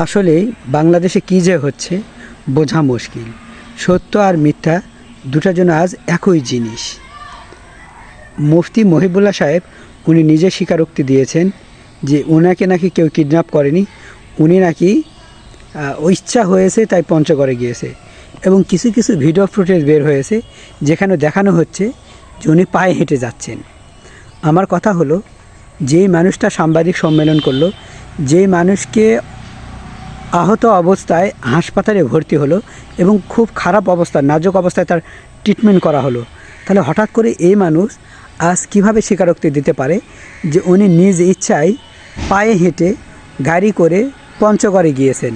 আসলে বাংলাদেশে কী যে হচ্ছে, বোঝা মুশকিল। সত্য আর মিথ্যা দুটা যেন আজ একই জিনিস। মুফতি মহিবুল্লাহ সাহেব উনি নিজে স্বীকারোক্তি দিয়েছেন যে ওনাকে নাকি কেউ কিডন্যাপ করেনি, উনি নাকি ইচ্ছা হয়েছে তাই পঞ্চগড়ে গিয়েছে এবং কিছু কিছু ভিডিও ফুটেজ বের হয়েছে যেখানে দেখানো হচ্ছে যে উনি পায়ে হেঁটে যাচ্ছেন। আমার কথা হলো, যেই মানুষটা সাংবাদিক সম্মেলন করল, যেই মানুষকে আহত অবস্থায় হাসপাতালে ভর্তি হলো এবং খুব খারাপ অবস্থা, নাজুক অবস্থায় তার ট্রিটমেন্ট করা হলো। তাহলে হঠাৎ করে এই মানুষ আজ কীভাবে স্বীকারোক্তি দিতে পারে যে উনি নিজ ইচ্ছায় পায়ে হেঁটে গাড়ি করে পঞ্চগড়ে গিয়েছেন?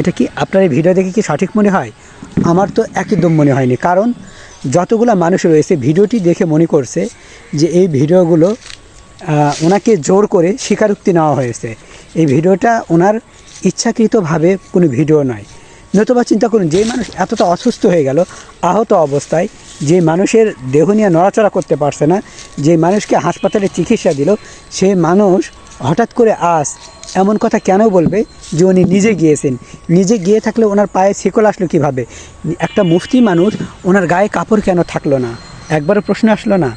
এটা কি আপনার এই ভিডিও দেখে কি সঠিক মনে হয়? আমার তো একদম মনে হয়নি। কারণ যতগুলো মানুষ রয়েছে, ভিডিওটি দেখে মনে করছে যে এই ভিডিওগুলো ওনাকে জোর করে স্বীকারোক্তি নেওয়া হয়েছে। এই ভিডিওটা ওনার ইচ্ছাকৃতভাবে কোনো ভিডিও নয়। নতুবা চিন্তা করুন, যে মানুষ এতটা অসুস্থ হয়ে গেল, আহত অবস্থায়, যে মানুষের দেহ নিয়ে নড়াচড়া করতে পারছে না, যে মানুষকে হাসপাতালে চিকিৎসা দিল, সে মানুষ হঠাৎ করে আস এমন কথা কেন বলবে যে উনি নিজে গিয়েছেন? নিজে গিয়ে থাকলে ওনার পায়ে শিকল আসলো কীভাবে? একটা মুফতি মানুষ, ওনার গায়ে কাপড় কেন থাকল না? একবারও প্রশ্ন আসলো না?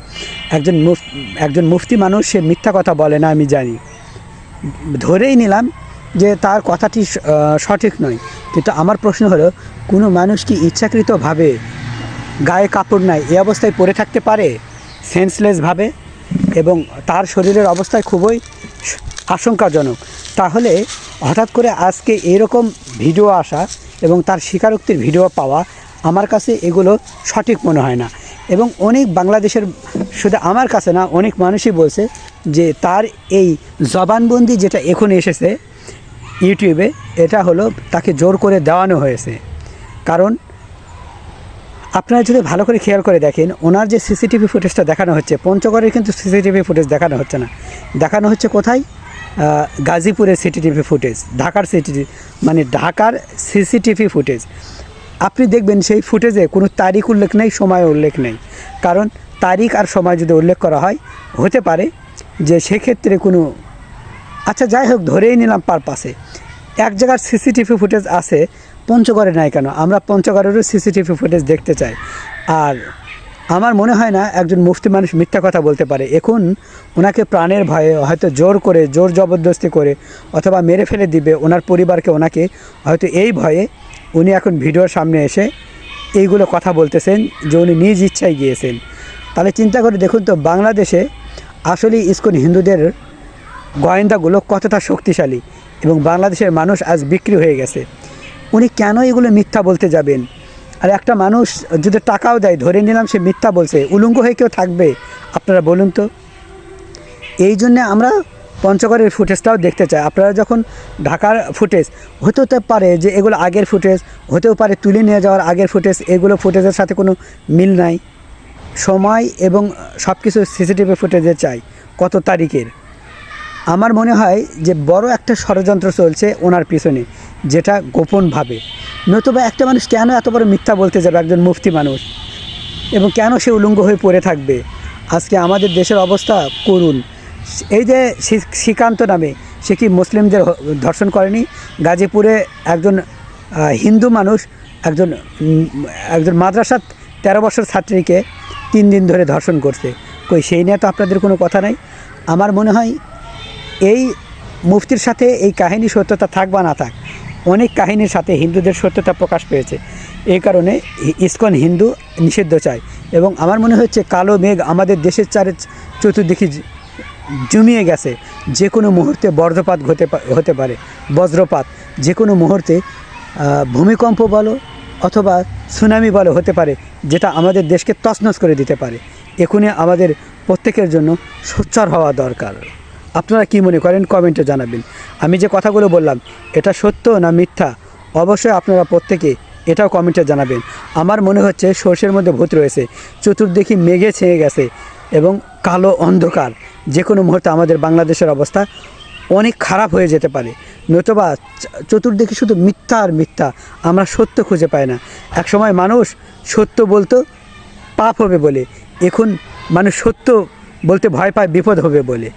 একজন মুফ, একজন মুফতি মানুষ সে মিথ্যা কথা বলে না, আমি জানি। ধরেই নিলাম যে তার কথাটি সঠিক নয়। কিন্তু আমার প্রশ্ন হলো, কোনো মানুষ কি ইচ্ছাকৃতভাবে গায়ে কাপড় নাই, এ অবস্থায় পড়ে থাকতে পারে? সেন্সলেসভাবে এবং তার শরীরের অবস্থায় খুবই আশঙ্কাজনক। তাহলে হঠাৎ করে আজকে এরকম ভিডিও আসা এবং তার স্বীকারোক্তির ভিডিও পাওয়া আমার কাছে এগুলো সঠিক মনে হয় না। এবং অনেক বাংলাদেশের, শুধু আমার কাছে না, অনেক মানুষই বলছে যে তার এই জবানবন্দি যেটা এখন এসেছে ইউটিউবে এটা হলো তাকে জোর করে দেওয়ানো হয়েছে। কারণ আপনারা যদি ভালো করে খেয়াল করে দেখেন, ওনার যে সিসিটিভি ফুটেজটা দেখানো হচ্ছে, পঞ্চগড়ের কিন্তু সিসিটিভি ফুটেজ দেখানো হচ্ছে না। দেখানো হচ্ছে কোথায়? গাজীপুরের সিসিটিভি ফুটেজ, ঢাকার সিটিভি মানে ঢাকার সিসিটিভি ফুটেজ। আপনি দেখবেন সেই ফুটেজে কোনো তারিখ উল্লেখ নেই, সময় উল্লেখ নেই। কারণ তারিখ আর সময় যদি উল্লেখ করা হয়, হতে পারে যে সেক্ষেত্রে কোনো আচ্ছা যাই হোক, ধরেই নিলাম পারপাসে এক জায়গার সিসিটিভি ফুটেজ আছে, পঞ্চগড়ে নাই কেন? আমরা পঞ্চগড়েরও সিসিটিভি ফুটেজ দেখতে চাই। আর আমার মনে হয় না একজন মুফতি মানুষ মিথ্যা কথা বলতে পারে। এখন ওনাকে প্রাণের ভয়ে হয়তো জোর করে, জোর জবরদস্তি করে অথবা মেরে ফেলে দিবে ওনার পরিবারকে ওনাকে, হয়তো এই ভয়ে উনি এখন ভিডিওর সামনে এসে এইগুলো কথা বলতেছেন যে উনি নিজ ইচ্ছায় গিয়েছেন। তাহলে চিন্তা করে দেখুন তো, বাংলাদেশে আসলে ইস্কন হিন্দুদের গোয়েন্দাগুলো কতটা শক্তিশালী এবং বাংলাদেশের মানুষ আজ বিক্রি হয়ে গেছে। উনি কেন এগুলো মিথ্যা বলতে যাবেন? আর একটা মানুষ যদি টাকাও দেয়, ধরে নিলাম সে মিথ্যা বলছে, উলঙ্গ হয়ে কেউ থাকবে, আপনারা বলুন তো। এই জন্যে আমরা পঞ্চগড়ের ফুটেজটাও দেখতে চাই। আপনারা যখন ঢাকার ফুটেজ, হতেও পারে যে এগুলো আগের ফুটেজ, হতেও পারে তুলে নিয়ে যাওয়ার আগের ফুটেজ, এগুলো ফুটেজের সাথে কোনো মিল নাই। সময় এবং সব কিছু সিসিটিভি ফুটেজে চাই, কত তারিখের? আমার মনে হয় যে বড় একটা ষড়যন্ত্র চলছে ওনার পিছনে, যেটা গোপনভাবে। নতুবা একটা মানুষ কেন এত বড় মিথ্যা বলতে যাবে একজন মুফতি মানুষ? এবং কেন সে উলঙ্গ হয়ে পড়ে থাকবে? আজকে আমাদের দেশের অবস্থা করুন। এই যে শ্রী- শ্রীকান্ত নামে, সে কি মুসলিমদের ধর্ষণ করেনি? গাজীপুরে একজন হিন্দু মানুষ, একজন একজন মাদ্রাসার তেরো বছর ছাত্রীকে তিন দিন ধরে ধর্ষণ করছে। কই, সেই নিয়ে তো আপনাদের কোনো কথা নাই? আমার মনে হয় এই মুফতির সাথে এই কাহিনী সত্যতা থাক বা না থাক, অনেক কাহিনীর সাথে হিন্দুদের সত্যতা প্রকাশ পেয়েছে। এই কারণে ইসকন হিন্দু নিষিদ্ধ চায় এবং আমার মনে হচ্ছে কালো মেঘ আমাদের দেশের চারে চতুর্দিকে জমিয়ে গেছে। যে কোনো মুহূর্তে বর্ধপাত হতে হতে পারে। বজ্রপাত যে কোনো মুহূর্তে ভূমিকম্প বলো অথবা সুনামি বলো হতে পারে, যেটা আমাদের দেশকে তছনছ করে দিতে পারে। এখনই আমাদের প্রত্যেকের জন্য সোচ্চার হওয়া দরকার। আপনারা কি মনে করেন? কমেন্টে জানাবেন। আমি যে কথাগুলো বললাম, এটা সত্য না মিথ্যা? অবশ্যই আপনারা প্রত্যেকে এটাও কমেন্টে জানাবেন। আমার মনে হচ্ছে সর্ষের মধ্যে ভূত রয়েছে। চতুর্দিকে মেঘে ছেয়ে গেছে এবং কালো অন্ধকার। যে কোনো মুহূর্তে আমাদের বাংলাদেশের অবস্থা অনেক খারাপ হয়ে যেতে পারে। নতুবা চতুর্দিকে শুধু মিথ্যা আর মিথ্যা আমরা সত্য খুঁজে পাই না। একসময় মানুষ সত্য বলতো, পাপ হবে বলে। এখন মানুষ সত্য বলতে ভয় পায়, বিপদ হবে বলে।